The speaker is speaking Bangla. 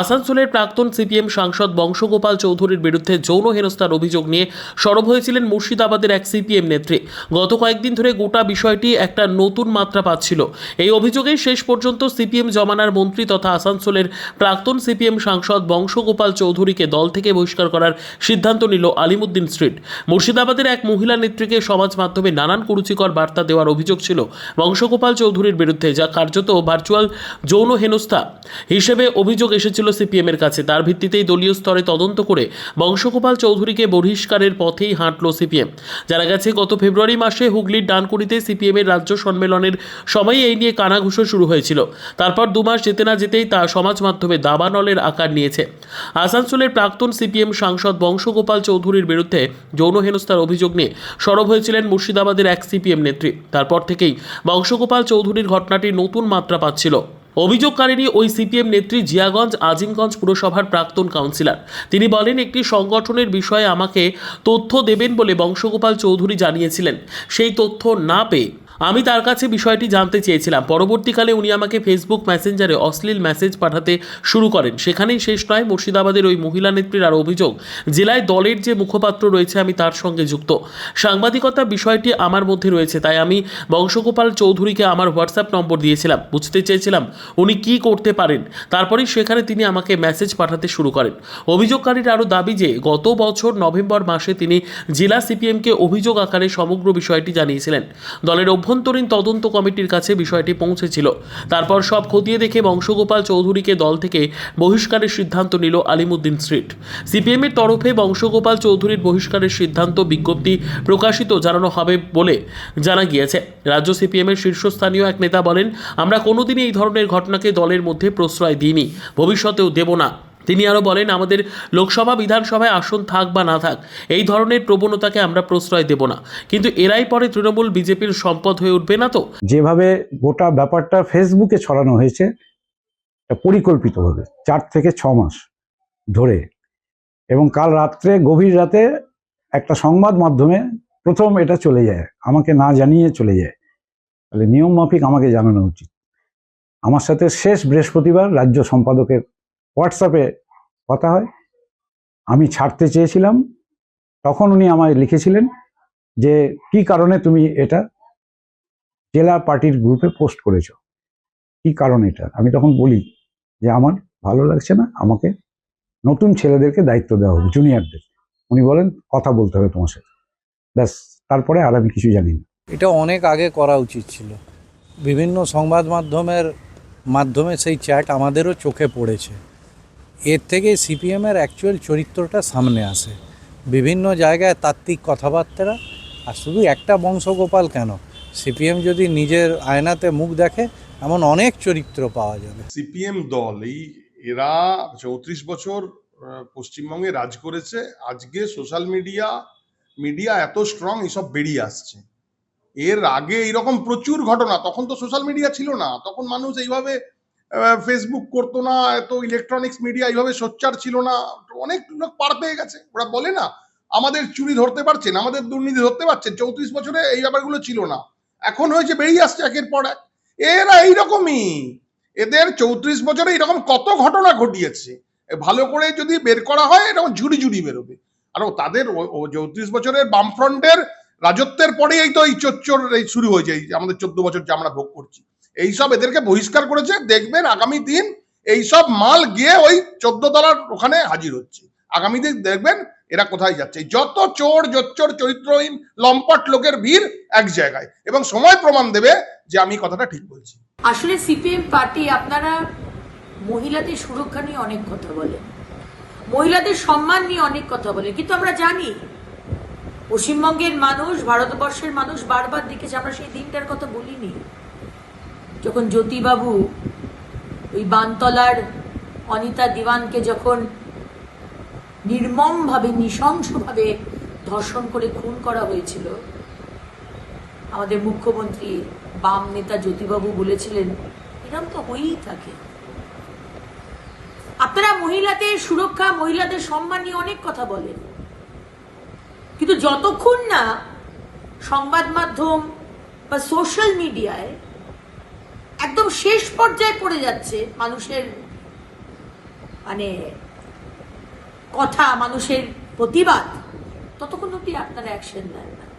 আসানসোলের প্রাক্তন সিপিএম সাংসদ বংশগোপাল চৌধুরীর বিরুদ্ধে যৌন হেনস্থার অভিযোগ নিয়ে সরব হয়েছিলেন মুর্শিদাবাদের এক সিপিএম নেত্রী। গত কয়েকদিন ধরে গোটা বিষয়টি একটা নতুন মাত্রা পাচ্ছিল। এই অভিযোগে শেষ পর্যন্ত সিপিএম জমানার মন্ত্রী তথা আসানসোলের প্রাক্তন সিপিএম সাংসদ বংশগোপাল চৌধুরীকে দল থেকে বহিষ্কার করার সিদ্ধান্ত নিল আলিমুদ্দিন স্ট্রিট। মুর্শিদাবাদের এক মহিলা নেত্রীকে সমাজ মাধ্যমে নানান কুরুচিকর বার্তা দেওয়ার অভিযোগ ছিল বংশগোপাল চৌধুরীর বিরুদ্ধে, যা কার্যত ভার্চুয়াল যৌন হেনস্থা হিসেবে অভিযোগ এসেছিল সিপিএমের কাছে। তার ভিত্তিতেই দলীয় স্তরে তদন্ত করে বংশগোপাল চৌধুরীকে বহিষ্কারের পথেই হাঁটল সিপিএম। জানা গেছে, গত ফেব্রুয়ারি মাসে হুগলির ডানকুড়িতে সিপিএমের রাজ্য সম্মেলনের সময় এই নিয়ে কানাঘুষো শুরু হয়েছিল। তারপর দু মাস যেতে না যেতেই তা সমাজ মাধ্যমে দাবানলের আকার নিয়েছে। আসানসোলের প্রাক্তন সিপিএম সাংসদ বংশগোপাল চৌধুরীর বিরুদ্ধে যৌন হেনস্থার অভিযোগ নিয়ে সরব হয়েছিলেন মুর্শিদাবাদের এক সিপিএম নেত্রী। তারপর থেকেই বংশগোপাল চৌধুরীর ঘটনাটি নতুন মাত্রা পাচ্ছিল। অভিযোগকারিনী ওই সিপিএম নেত্রী জিয়াগঞ্জ আজিমগঞ্জ পুরসভার প্রাক্তন কাউন্সিলর। তিনি বলেন, একটি সংগঠনের বিষয়ে আমাকে তথ্য দেবেন বলে বংশগোপাল চৌধুরী জানিয়েছিলেন। সেই তথ্য না পেয়ে আমি তার কাছে বিষয়টি জানতে চেয়েছিলাম। পরবর্তীকালে উনি আমাকে ফেসবুক মেসেঞ্জারে অশ্লীল মেসেজ পাঠাতে শুরু করেন। সেখানেই শেষ নয়, মুর্শিদাবাদের ওই মহিলা নেত্রীর আর অভিযোগ। জেলায় দলের যে মুখপাত্র রয়েছে, আমি তার সঙ্গে যুক্ত। সাংবাদিকতা বিষয়টি আমার মধ্যে রয়েছে, তাই আমি বংশগোপাল চৌধুরীকে আমার হোয়াটসঅ্যাপ নম্বর দিয়েছিলাম। বুঝতে চেয়েছিলাম উনি কি করতে পারেন। তারপরেই সেখানে তিনি আমাকে মেসেজ পাঠাতে শুরু করেন। অভিযোগকারীর আরও দাবি যে, গত বছর নভেম্বর মাসে তিনি জেলা সিপিএমকে অভিযোগ আকারে সমগ্র বিষয়টি জানিয়েছিলেন। দলের অভ্যন্তরীণ তদন্ত কমিটির কাছে বিষয়টি পৌঁছেছিল। তারপর সব খতিয়ে দেখে বংশগোপাল চৌধুরীকে দল থেকে বহিষ্কারের সিদ্ধান্ত নিল আলিমুদ্দিন স্ট্রিট সিপিএমের তরফে বংশগোপাল চৌধুরীর বহিষ্কারের সিদ্ধান্ত বিজ্ঞপ্তি প্রকাশিত জানানো হবে বলে জানা গিয়েছে। রাজ্য সিপিএমের শীর্ষস্থানীয় এক নেতা বলেন, আমরা কোনোদিনই এই ধরনের ঘটনাকে দলের মধ্যে প্রশ্রয় দিইনি। ভবিষ্যতেও দেব না। তিনি আরও বলেন, আমাদের লোকসভা, বিধানসভায় আসন থাক বা না থাক, এই ধরনের প্রবণতাকে আমরা প্রশ্রয় দেব না। কিন্তু এরাই পরে তৃণমূল বিজেপির সম্পদ হয়ে উঠবে না তো? যেভাবে গোটা ব্যাপারটা ফেসবুকে ছড়ানো হয়েছে পরিকল্পিতভাবে চার থেকে ছ মাস ধরে। এবং কাল রাত্রে, গভীর রাতে একটা সংবাদ মাধ্যমে প্রথম এটা চলে যায়, আমাকে না জানিয়ে চলে যায়। তাহলে নিয়ম মাফিক আমাকে জানানো উচিত। আমার সাথে শেষ বৃহস্পতিবার রাজ্য সম্পাদকের হোয়াটসঅ্যাপে কথা হয়। আমি ছাড়তে চেয়েছিলাম। তখন উনি আমায় লিখেছিলেন যে, কি কারণে তুমি এটা জেলা পার্টির গ্রুপে পোস্ট করেছ? কি কারণ এটা? আমি তখন বলি যে, আমার ভালো লাগছে না। আমাকে নতুন ছেলেদেরকে দায়িত্ব দেওয়া হবে জুনিয়রদের উনি বলেন, কথা বলতে হবে তোমার সাথে। ব্যাস, তারপরে আর আমি কিছু জানি না। এটা অনেক আগে করা উচিত ছিল। বিভিন্ন সংবাদ মাধ্যমের মাধ্যমে সেই চ্যাট আমাদেরও চোখে পড়েছে। এর থেকে সিপিএমের অ্যাকচুয়াল চরিত্রটা সামনে আসে। বিভিন্ন জায়গায় তাত্ত্বিক কথাবার্তা আর শুধু একটা বংশগোপাল কেন? সিপিএম যদি নিজের আয়নাতে মুখ দেখে, এমন অনেক চরিত্র পাওয়া যাবে। সিপিএম দল এই এরা চৌত্রিশ বছর পশ্চিমবঙ্গে রাজ করেছে। আজকে সোশ্যাল মিডিয়া মিডিয়া এত স্ট্রং এসব বেরিয়ে আসছে। এর আগে এইরকম প্রচুর ঘটনা, তখন তো সোশ্যাল মিডিয়া ছিল না। তখন মানুষ এইভাবে ফেসবুক করতো না, এত ইলেকট্রনিক্স মিডিয়া এইভাবে সোচ্চার ছিল না, অনেক লোক পার পেয়ে গেছে। ওরা বলে না, আমাদের চুরি ধরতে পারছেন, আমাদের দুর্নীতি ধরতে পারছেন, চৌত্রিশ বছরে এই ব্যাপারগুলো ছিল না। এখন হয়েছে বেরিয়ে আসছে একের পর এক। এরা এইরকমই। এদের চৌত্রিশ বছরে এরকম কত ঘটনা ঘটিয়েছে। ভালো করে যদি বের করা হয়, এরকম ঝুড়ি ঝুড়ি বেরোবে। আর তাদের চৌত্রিশ বছরের বামফ্রন্টের রাজত্বের পরেই তো এই চোর এই শুরু হয়েছে আমাদের চোদ্দ বছর যে আমরা ভোগ করছি। এইসব এদেরকে বহিষ্কার করেছে, দেখবেন আগামী দিন এইসব মাল গিয়ে ওই চোদ্দ তলার ওখানে হাজির হচ্ছে। আগামী দিন দেখবেন এরা কোথায় যাচ্ছে। যত চোর, জোচ্চর, চরিত্রহীন, লম্পট লোকের ভিড় এক জায়গায় এবং সময় প্রমাণ দেবে যে আমি কথাটা ঠিক বলছি। আসলে সিপিএম পার্টি আপনারা মহিলাদের সুরক্ষা নিয়ে অনেক কথা বলেন। মহিলাদের সম্মান নিয়ে অনেক কথা বলেন। কিন্তু আমরা জানি, পশ্চিমবঙ্গের মানুষ, ভারতবর্ষের মানুষ বারবার দেখেছে, আমরা সেই দিনটার কথা বলিনি। যখন জ্যোতিবাবু ওই বানতলার অনিতা দিওয়ানকে যখন নির্মমভাবে, নৃশংসভাবে ধর্ষণ করে খুন করা হয়েছিল, আমাদের মুখ্যমন্ত্রী বাম নেতা জ্যোতিবাবু বলেছিলেন এরকম তো হয়েই থাকে। আপনারা মহিলাদের সুরক্ষা, মহিলাদের সম্মান নিয়ে অনেক কথা বলেন। কিন্তু যতক্ষণ না সংবাদ মাধ্যম বা সোশ্যাল মিডিয়ায় একদম শেষ পর্যায়ে পড়ে যাচ্ছে মানুষের মানে কথা, মানুষের প্রতিবাদ, ততক্ষণ অব্দি আপনারা অ্যাকশন নেন না।